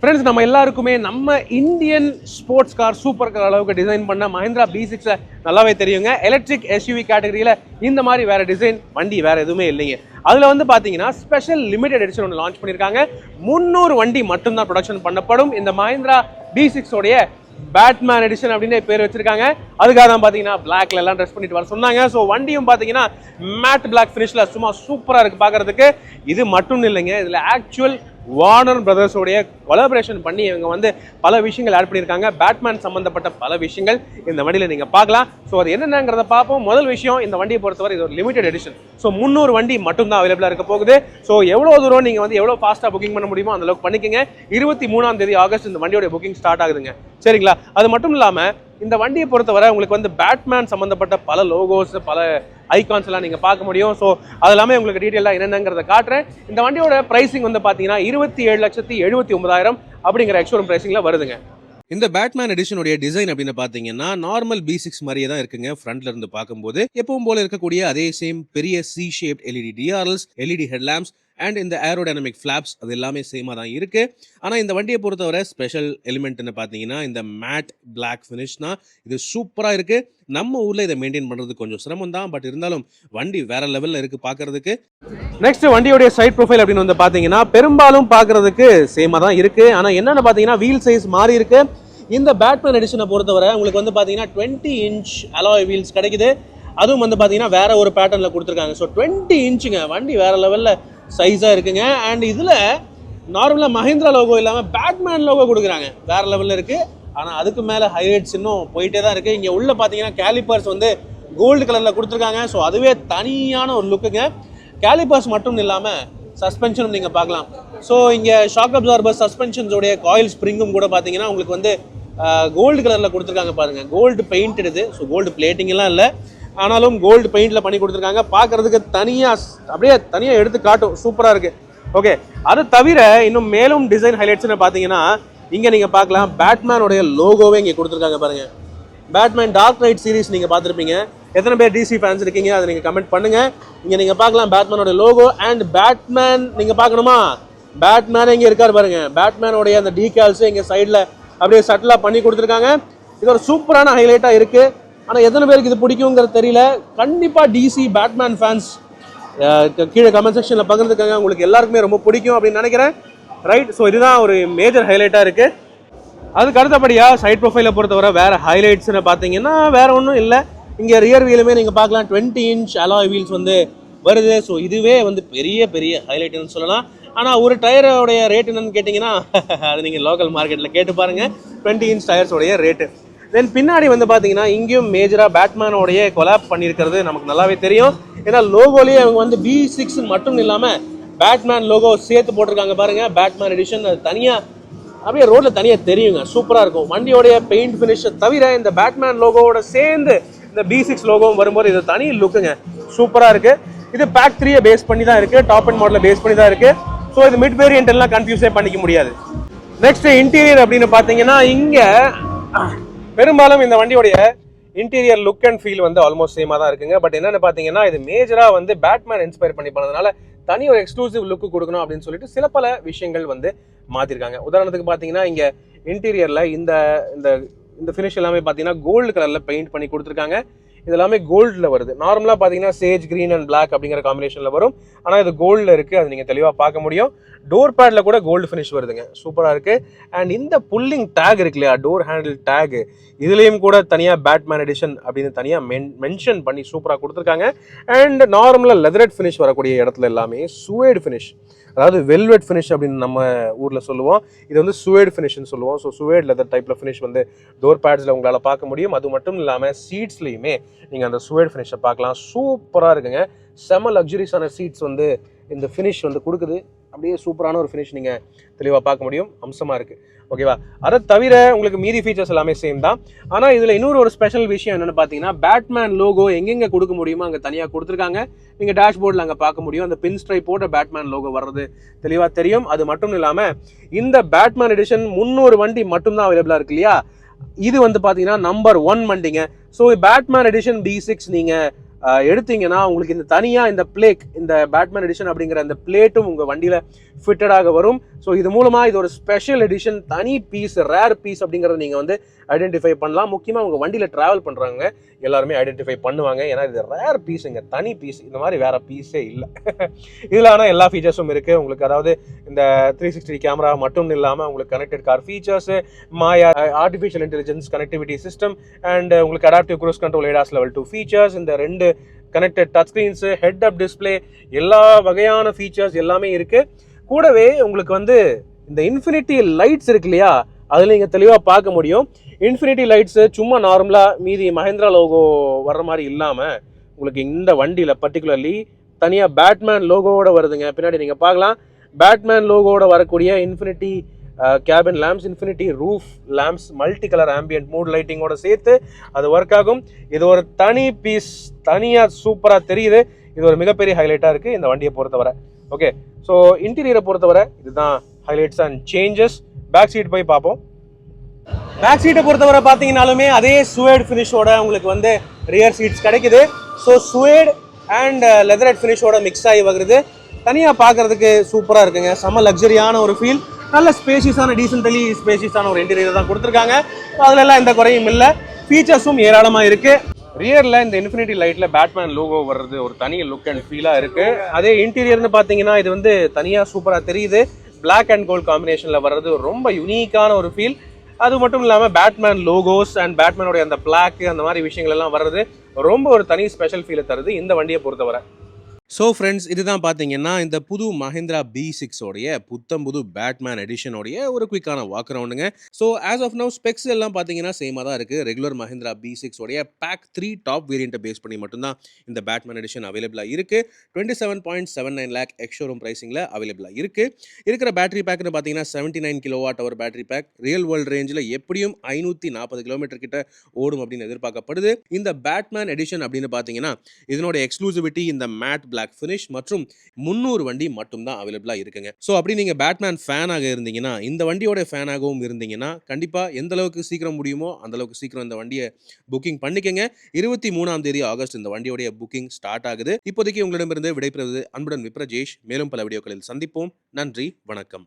Friends நம்ம எல்லாருக்குமே நம்ம Indian sports car super car அளவுக்கு டிசைன் பண்ண மஹிந்திரா பி சிக்ஸை நல்லாவே தெரியுங்க. எலக்ட்ரிக் எஸ்யூவி கேட்டகரியில் இந்த மாதிரி வேறு டிசைன் வண்டி வேறு எதுவுமே இல்லைங்க. அதில் வந்து பார்த்தீங்கன்னா ஸ்பெஷல் லிமிடெட் எடிஷன் ஒன்று லான்ச் பண்ணியிருக்காங்க முந்நூறு வண்டி மட்டும்தான் ப்ரொடக்ஷன் பண்ணப்படும். இந்த மஹிந்திரா பி சிக்ஸோடைய பேட்மேன் எடிஷன் அப்படின்னு பேர் வச்சிருக்காங்க. அதுக்காக தான் பார்த்தீங்கன்னா பிளாக்ல எல்லாம் ட்ரெஸ் பண்ணிட்டு வர சொன்னாங்க. ஸோ வண்டியும் பார்த்தீங்கன்னா மேட் பிளாக் ஃபினிஷில் சும்மா சூப்பராக இருக்குது பார்க்கறதுக்கு இது மட்டும் இல்லைங்க. இதில் ஆக்சுவல் வார்னர் பிரதர்ஸோடைய கொலாபரேஷன் பண்ணி இவங்க வந்து பல விஷயங்கள் ஆட் பண்ணியிருக்காங்க. பேட்மேன் சம்பந்தப்பட்ட பல விஷயங்கள் இந்த வண்டியில் நீங்கள் பார்க்கலாம். ஸோ அது என்னென்னங்கிறத பார்ப்போம். முதல் விஷயம் இந்த வண்டியை பொறுத்தவரை இது ஒரு லிமிடெட் எடிஷன் ஸோ முந்நூறு வண்டி மட்டும்தான் அவைலபிளாக இருக்க போகுது. ஸோ எவ்வளோ தூரம் நீங்கள் வந்து எவ்வளோ ஃபாஸ்ட்டாக புக்கிங் பண்ண முடியுமோ அந்த அளவுக்கு பண்ணிக்கங்க. இருபத்தி மூணாம் தேதி ஆகஸ்ட் இந்த வண்டியோட புக்கிங் ஸ்டார்ட் ஆகுதுங்க. சரிங்களா? அது மட்டும் இல்லாமல் இந்த வண்டியை பொறுத்தவரை உங்களுக்கு வந்து பேட்மேன் சம்மந்தப்பட்ட பல லோகோஸ் பல ஐகான்ஸ் எல்லாம் நீங்கள் பார்க்க முடியும். ஸோ அது எல்லாமே உங்களுக்கு டீட்டெயிலாக என்னென்னங்கிறத காட்டுறேன். இந்த வண்டியோட ப்ரைஸிங் வந்து பார்த்தீங்கன்னா இருபத்தி ஏழு லட்சத்தி எழுபத்தி ஒன்பதாயிரம் அப்படிங்கிற எக்ஸ்ஷோரூம் ப்ரைஸிங்கில் வருதுங்க. இந்த பேட்மேன் எடிஷனுடைய டிசைன் அப்படின்னு பார்த்தீங்கன்னா நார்மல் பி சிக்ஸ் மாதிரியே தான் இருக்குங்க. ஃப்ரண்ட்ல இருந்து பார்க்கும்போது எப்பவும் போல இருக்கக்கூடிய அதே சேம் பெரிய C shape LED DRLs LED headlamps and இந்த ஏரோடைனமிக் ஃபிளாப்ஸ் அது எல்லாமே சேமாக தான் இருக்குது ஆனால் இந்த வண்டியை பொறுத்தவரை ஸ்பெஷல் எலிமெண்ட்னு பார்த்தீங்கன்னா இந்த மேட் பிளாக் ஃபினிஷ் தான். இது சூப்பராக இருக்குது நம்ம ஊரில் இதை மெயின்டைன் பண்ணுறது கொஞ்சம் சிரமம் தான் பட் இருந்தாலும் வண்டி வேற லெவலில் இருக்குது பார்க்குறதுக்கு நெக்ஸ்ட் வண்டியோடைய சைட் ப்ரொஃபைல் அப்படின்னு வந்து பார்த்தீங்கன்னா பெரும்பாலும் பார்க்கறதுக்கு சேமாக தான் இருக்குது ஆனால் என்னென்னு பார்த்தீங்கன்னா வீல் சைஸ் மாறி இருக்குது இந்த பேட்மேன் எடிஷனை பொறுத்தவரை உங்களுக்கு வந்து பார்த்தீங்கன்னா டுவெண்ட்டி இன்ச் அலாய் வீல்ஸ் கிடைக்குது. அதுவும் வந்து பார்த்தீங்கன்னா வேற ஒரு பேட்டர்னில் கொடுத்துருக்காங்க. ஸோ டுவெண்ட்டி இன்ச்சுங்க வண்டி வேற லெவலில் சைஸாக இருக்குங்க. அண்ட் இதில் நார்மலாக மஹிந்திரா லோகோ இல்லாமல் பேட்மேன் லோகோ கொடுக்குறாங்க. வேற லெவலில் இருக்குது ஆனால் அதுக்கு மேலே ஹைலைட்ஸ் இன்னும் போயிட்டே தான் இருக்குது இங்கே உள்ளே பார்த்தீங்கன்னா கேலிப்பர்ஸ் வந்து கோல்டு கலரில் கொடுத்துருக்காங்க. ஸோ அதுவே தனியான ஒரு லுக்குங்க கேலிப்பர்ஸ் மட்டும் இல்லாமல் சஸ்பென்ஷனும் நீங்கள் பார்க்கலாம். ஸோ இங்கே ஷாக் அப்சார்பர் சஸ்பென்ஷன்ஸோடைய காயில் ஸ்ப்ரிங்கும் கூட பார்த்தீங்கன்னா உங்களுக்கு வந்து கோல்டு கலரில் கொடுத்துருக்காங்க பாருங்கள் கோல்டு பெயிண்ட் இது. ஸோ கோல்டு பிளேட்டிங்லாம் இல்லை. ஆனாலும் கோல்டு பெயிண்டில் பண்ணி கொடுத்துருக்காங்க. பார்க்கறதுக்கு தனியாக அப்படியே தனியாக எடுத்து காட்டும். சூப்பராக இருக்கு. ஓகே அது தவிர இன்னும் மேலும் டிசைன் ஹைலைட்ஸ்னு பார்த்தீங்கன்னா இங்கே நீங்கள் பார்க்கலாம். பேட்மேனுடைய லோகோவே இங்கே கொடுத்துருக்காங்க பாருங்க. பேட்மேன் டார்க் நைட் சீரிஸ் நீங்கள் பார்த்துருப்பீங்க. எத்தனை பேர் டிசி ஃபேன்ஸ் இருக்கீங்க அதை நீங்கள் கமெண்ட் பண்ணுங்க. இங்கே நீங்கள் பார்க்கலாம் பேட்மேனோட லோகோ அண்ட் பேட்மேன் நீங்கள் பார்க்கணுமா? பேட்மேன் இங்கே இருக்கார் பாருங்க. பேட்மேனோடைய அந்த டீகால்ஸ் இங்கே சைடில் அப்படியே சட்டிலாக பண்ணி கொடுத்துருக்காங்க. இது ஒரு சூப்பரான ஹைலைட்டாக இருக்குது ஆனால் எத்தனை பேருக்கு இது பிடிக்குங்கிறது தெரியல. கண்டிப்பாக டிசி பேட்மேன் ஃபேன்ஸ் கீழே கமெண்ட் செக்ஷனில் பகிர்ந்துக்கங்க. உங்களுக்கு எல்லாருக்குமே ரொம்ப பிடிக்கும் அப்படின்னு நினைக்கிறேன். ரைட் ஸோ இதுதான் ஒரு மேஜர் ஹைலைட்டாக இருக்குது அதுக்கு அடுத்தபடியாக சைட் ப்ரொஃபைலை பொறுத்தவரை வேறு ஹைலைட்ஸ்னு பார்த்தீங்கன்னா வேறு ஒன்றும் இல்லை. இங்கே ரியர் வீலுமே நீங்கள் பார்க்கலாம். டுவெண்ட்டி இன்ச் அலாய் வீல்ஸ் வந்து வருது. ஸோ இதுவே வந்து பெரிய பெரிய ஹைலைட்னு சொல்லலாம். ஆனால் ஒரு டயரோடைய ரேட் என்னன்னு கேட்டிங்கன்னா அது நீங்கள் லோக்கல் மார்க்கெட்டில் கேட்டு பாருங்கள் டுவெண்ட்டி இன்ச் டயர்ஸோடைய ரேட்டு தென் பின்னாடி வந்து பார்த்தீங்கன்னா இங்கேயும் மேஜராக பேட்மேனோடைய கொலாப் பண்ணியிருக்கிறது நமக்கு நல்லாவே தெரியும். ஏன்னா லோகோலேயே அவங்க வந்து பி சிக்ஸ் மட்டும் இல்லாமல் பேட்மேன் லோகோ சேர்த்து போட்டிருக்காங்க பாருங்க. பேட்மேன் எடிஷன் அது தனியாக அப்படியே ரோட்ல தனியாக தெரியுங்க. சூப்பராக இருக்கும். வண்டியோடைய பெயிண்ட் ஃபினிஷை தவிர இந்த பேட்மேன் லோகோவோட சேர்ந்து இந்த பி சிக்ஸ் லோகோவும் வரும்போது இது தனி லுக்குங்க சூப்பராக இருக்குது இது பேக் த்ரீயை பேஸ் பண்ணி தான் இருக்குது டாப் அண்ட் மாடலை பேஸ் பண்ணி தான் இருக்குது ஸோ இது மிட் வேரியன்ட் எல்லாம் கன்ஃபியூஸே பண்ணிக்க முடியாது. நெக்ஸ்ட் இன்டீரியர் அப்படின்னு பார்த்தீங்கன்னா இங்கே பெரும்பாலும் இந்த வண்டியோடைய இன்டீரியர் லுக் அண்ட் ஃபீல் வந்து ஆல்மோஸ்ட் சேமாக தான் இருக்குங்க. பட் என்னென்னு பார்த்தீங்கன்னா இது மேஜராக வந்து பேட்மேன் இன்ஸ்பயர் பண்ணி பண்ணதுனால தனி ஒரு எக்ஸ்க்ளூசிவ் லுக்கு கொடுக்கணும் அப்படின்னு சொல்லிட்டு சில பல விஷயங்கள் வந்து மாற்றிருக்காங்க உதாரணத்துக்கு பார்த்தீங்கன்னா இங்கே இன்டீரியரில் இந்த இந்த இந்த ஃபினிஷ் எல்லாமே பார்த்தீங்கன்னா கோல்டு கலரில் பெயிண்ட் பண்ணி கொடுத்துருக்காங்க. இது எல்லாமே கோல்டில் வருது. நார்மலாக பார்த்தீங்கன்னா சேஜ் க்ரீன் அண்ட் பிளாக் அப்படிங்கிற காம்பினேஷனில் வரும். ஆனால் இது கோல்டில் இருக்குது அது நீங்கள் தெளிவாக பார்க்க முடியும். டோர் பேடில் கூட கோல்டு ஃபினிஷ் வருதுங்க. சூப்பராக இருக்குது அண்ட் இந்த புல்லிங் டேக் இருக்கு இல்லையா? டோர் ஹேண்டில் டேக் இதுலேயும் கூட தனியாக பேட்மேன் எடிஷன் அப்படின்னு தனியாக மென் மென்ஷன் பண்ணி சூப்பராக கொடுத்துருக்காங்க. அண்ட் நார்மலாக லெதரட் ஃபினிஷ் வரக்கூடிய இடத்துல எல்லாமே சுவேடு ஃபினிஷ் அதாவது வெல்வெட் ஃபினிஷ் அப்படின்னு நம்ம ஊரில் சொல்லுவோம். இது வந்து சுவேட் ஃபினிஷ்னு சொல்லுவோம். ஸோ சுவேட் லெதர் டைப்பில் ஃபினிஷ் வந்து டோர் பேட்ஸில் உங்களால் பார்க்க முடியும். அது மட்டும் இல்லாமல் சீட்ஸ்லேயுமே நீங்கள் அந்த சுவேட் ஃபினிஷை பார்க்கலாம். சூப்பராக இருக்குங்க. செம லக்ஸுரிஸான சீட்ஸ் வந்து இந்த ஃபினிஷ் வந்து கொடுக்குது. அப்படியே சூப்பரான ஒரு ஃபினிஷ் நீங்கள் தெளிவாக பார்க்க முடியும். அம்சமாக இருக்குது ஓகேவா அதை தவிர உங்களுக்கு மீதி ஃபீச்சர்ஸ் எல்லாமே சேம் தான். ஆனால் இதில் இன்னொரு ஒரு ஸ்பெஷல் விஷயம் என்னென்னு பார்த்தீங்கன்னா பேட்மேன் லோகோ எங்கெங்கே கொடுக்க முடியுமோ அங்கே தனியாக கொடுத்துருக்காங்க. நீங்கள் டேஷ்போர்டில் அங்கே பார்க்க முடியும். அந்த பின் ஸ்ட்ரைப் போட்ட பேட்மேன் லோகோ வர்றது தெளிவாக தெரியும். அது மட்டும் இல்லாமல் இந்த பேட்மேன் எடிஷன் முந்நூறு வண்டி மட்டும்தான் அவைலபிளாக இருக்கு இல்லையா? இது வந்து பார்த்தீங்கன்னா நம்பர் ஒன் வண்டிங்க. So Batman edition B six நீங்கள் எடுத்தீங்கன்னா உங்களுக்கு இந்த தனியாக இந்த பிளேக் இந்த பேட்மேன் எடிஷன் அப்படிங்கிற அந்த பிளேட்டும் உங்கள் வண்டியில் ஃபிட்டடாக வரும். ஸோ இது மூலமாக இது ஒரு ஸ்பெஷல் எடிஷன் தனி பீஸ் ரேர் பீஸ் அப்படிங்கிறத நீங்கள் வந்து ஐடென்டிஃபை பண்ணலாம். முக்கியமாக உங்கள் வண்டியில் ட்ராவல் பண்ணுறாங்க எல்லாருமே ஐடென்டிஃபை பண்ணுவாங்க. ஏன்னா இது ரேர் பீஸுங்க தனி பீஸ் இந்த மாதிரி வேறு பீஸே இல்லை. இதில் ஆனால் எல்லா ஃபீச்சர்ஸும் இருக்குது உங்களுக்கு அதாவது இந்த த்ரீ சிக்ஸ்டி கேமரா மட்டும் இல்லாமல் உங்களுக்கு connected car features MAIA artificial intelligence connectivity system and உங்களுக்கு adaptive cruise control ADAS level two features இந்த ரெண்டு connected touch screens head up display எல்லா வகையான ஃபீச்சர்ஸ் எல்லாமே இருக்குது கூடவே உங்களுக்கு வந்து இந்த இன்ஃபினிட்டி லைட்ஸ் இருக்கு இல்லையா? அதில் நீங்கள் தெளிவாக பார்க்க முடியும். இன்ஃபினிட்டி லைட்ஸு சும்மா நார்மலாக மீதி மஹேந்திரா லோகோ வர்ற மாதிரி இல்லாமல் உங்களுக்கு இந்த வண்டியில் பர்டிகுலர்லி தனியாக பேட்மேன் லோகோவோட வருதுங்க. பின்னாடி நீங்கள் பார்க்கலாம். பேட்மேன் லோகோவோட வரக்கூடிய infinity cabin lamps infinity roof lamps multi colour ambient mood லைட்டிங்கோட சேர்த்து அது ஒர்க் ஆகும். இது ஒரு தனி பீஸ் தனியாக சூப்பராக தெரியுது. இது ஒரு மிகப்பெரிய ஹைலைட்டாக இருக்குது இந்த வண்டியை பொறுத்தவரை. ஓகே ஸோ இன்டீரியரை பொறுத்தவரை இதுதான் highlights and changes back seat போய் பார்ப்போம். பேக் சீட்டை பொறுத்தவரை பார்த்தீங்கனாலுமே அதே சுவேட் ஃபினிஷோட உங்களுக்கு வந்து ரியர் சீட்ஸ் கிடைக்குது. ஸோ சுவேட் அண்ட் லெதரட் ஃபினிஷோட மிக்ஸ் ஆகி வருது தனியாக பார்க்கறதுக்கு சூப்பராக இருக்குங்க. செம்ம லக்ஸரியான ஒரு ஃபீல் நல்ல ஸ்பேஷியஸான டீசென்டலி ஸ்பேஷியஸான ஒரு இன்டீரியர் தான் கொடுத்துருக்காங்க. அதுலலாம் எந்த குறையும் இல்லை. ஃபீச்சர்ஸும் ஏராளமாக இருக்குது ரியரில் இந்த இன்ஃபினிட்டி லைட்டில் பேட்மேன் லோகோ வர்றது ஒரு தனி லுக் அண்ட் ஃபீலாக இருக்குது அதே இன்டீரியர்னு பார்த்தீங்கன்னா இது வந்து தனியாக சூப்பராக தெரியுது. பிளாக் அண்ட் கோல்ட் காம்பினேஷனில் வர்றது ரொம்ப யூனிக்கான ஒரு ஃபீல் அது மட்டும் இல்லாமல் பேட்மேன் லோகோஸ் அண்ட் பேட்மேனுடைய அந்த பிளாக் அந்த மாதிரி விஷயங்கள் எல்லாம் வர்றது ரொம்ப ஒரு தனி ஸ்பெஷல் ஃபீலை தருது இந்த வண்டியை பொறுத்தவரை. ஸோ ஃப்ரெண்ட்ஸ் இதுதான் பார்த்தீங்கன்னா இந்த புது மஹிந்திரா பி சிக்ஸோடைய புத்தம் புது பேட்மேன் எடிஷனோடைய ஒரு குயிக்கான walk ரவுண்டுங்க so as of now specs எல்லாம் பார்த்தீங்கன்னா சேமாக தான் இருக்குது ரெகுலர் மஹிந்திரா பி சிக்ஸோடைய பேக் த்ரீ டாப் வேரியண்ட்டை பேஸ் பண்ணி மட்டும்தான் இந்த பேட்மேன் எடிஷன் அவைலபிளாக இருக்குது twenty seven point seven nine lakh ex showroom ப்ரைஸிங்கில் அவைலபிளாக இருக்குது இருக்கிற பேட்டரி பேக்னு பார்த்தீங்கன்னா seventy nine kilo watt hour battery pack real world ரேஞ்சில் எப்படியும் ஐநூற்றி நாற்பது கிலோமீட்டர் கிட்ட ஓடும் அப்படின்னு எதிர்பார்க்கப்படுது. இந்த பேட்மேன் எடிஷன் அப்படின்னு பார்த்தீங்கன்னா இதனோட எக்ஸ்க்ளூசிவிட்டி இந்த மேட் பிளாக் ஃபினிஷ் மற்றும் முந்நூறு வண்டி மட்டும்தான் அவைலபிளாக இருக்குங்க. ஸோ அப்படி நீங்கள் பேட்மேன் ஃபேனாக இருந்தீங்கன்னா இந்த வண்டியோட ஃபேனாகவும் இருந்தீங்கன்னா கண்டிப்பாக எந்த அளவுக்கு சீக்கிரம் முடியுமோ அந்த அளவுக்கு சீக்கிரம் இந்த வண்டியை புக்கிங் பண்ணிக்கங்க. இருபத்தி மூணாம் தேதி ஆகஸ்ட் இந்த வண்டியோடைய புக்கிங் ஸ்டார்ட் ஆகுது. இப்போதைக்கு உங்களிடமிருந்து விடைபெறுவது அன்புடன் விப்ரஜேஷ். மேலும் பல வீடியோக்களில் சந்திப்போம். நன்றி வணக்கம்.